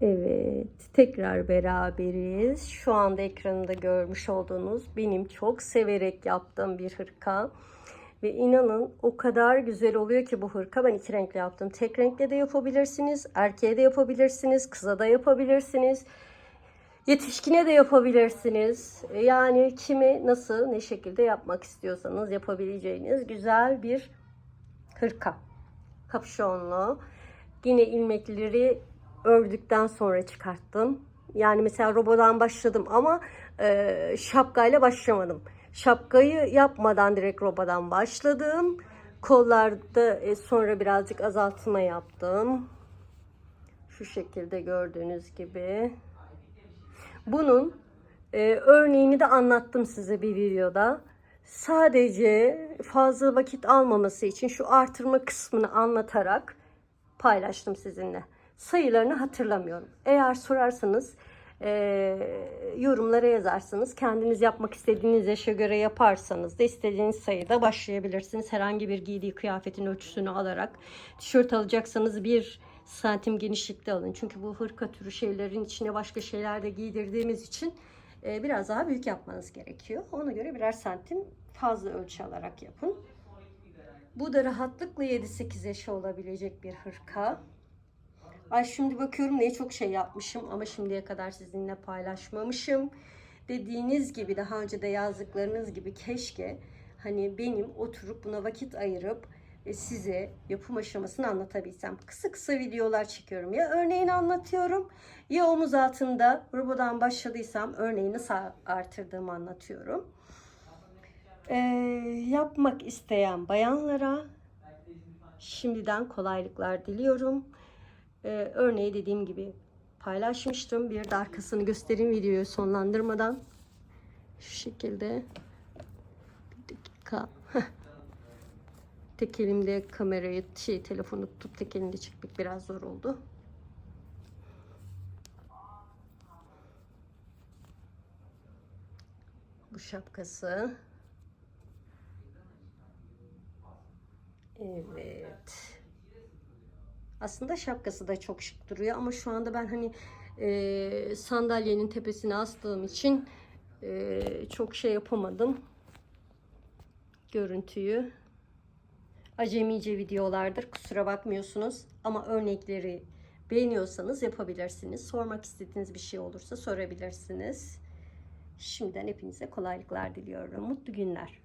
Evet, tekrar beraberiz. Şu anda ekranımda görmüş olduğunuz benim çok severek yaptığım bir hırka. Ve inanın o kadar güzel oluyor ki bu hırka. Ben iki renkli yaptım. Tek renkle de yapabilirsiniz. Erkeğe de yapabilirsiniz. Kıza da yapabilirsiniz. Yetişkine de yapabilirsiniz. Yani kimi nasıl ne şekilde yapmak istiyorsanız yapabileceğiniz güzel bir hırka. Kapşonlu. Yine ilmekleri ördükten sonra çıkarttım. Yani mesela robodan başladım ama e, şapkayla başlamadım. Şapkayı yapmadan direkt robodan başladım. Kollarda e, sonra birazcık azaltma yaptım. Şu şekilde gördüğünüz gibi. Bunun e, örneğini de anlattım size bir videoda. Sadece fazla vakit almaması için şu artırma kısmını anlatarak paylaştım sizinle. Sayılarını hatırlamıyorum. Eğer sorarsanız e, yorumlara yazarsanız kendiniz yapmak istediğiniz yaşa göre yaparsanız da istediğiniz sayıda başlayabilirsiniz. Herhangi bir giydiği kıyafetin ölçüsünü alarak tişört alacaksanız bir santim genişlikte alın. Çünkü bu hırka türü şeylerin içine başka şeyler de giydirdiğimiz için e, biraz daha büyük yapmanız gerekiyor. Ona göre birer santim fazla ölçü alarak yapın. Bu da rahatlıkla 7-8 yaşı olabilecek bir hırka. Ay şimdi bakıyorum ne çok şey yapmışım ama şimdiye kadar sizinle paylaşmamışım. Dediğiniz gibi daha önce de yazdıklarınız gibi keşke hani benim oturup buna vakit ayırıp e, size yapım aşamasını anlatabilsem. Kısa kısa videolar çekiyorum. Ya örneğini anlatıyorum ya omuz altında robodan başladıysam örneğini nasıl artırdığımı anlatıyorum. Ee, yapmak isteyen bayanlara şimdiden kolaylıklar diliyorum. Ee, örneği dediğim gibi paylaşmıştım. Bir de arkasını göstereyim videoyu sonlandırmadan. Şu şekilde. Bir dakika. Tek elimde kamerayı, şey telefonu tutup tek elimde çekmek biraz zor oldu. Bu şapkası. Evet. Aslında şapkası da çok şık duruyor ama şu anda ben hani e, sandalyenin tepesine astığım için e, çok şey yapamadım. Görüntüyü. Acemice videolardır. Kusura bakmıyorsunuz. Ama örnekleri beğeniyorsanız yapabilirsiniz. Sormak istediğiniz bir şey olursa sorabilirsiniz. Şimdiden hepinize kolaylıklar diliyorum. Mutlu günler.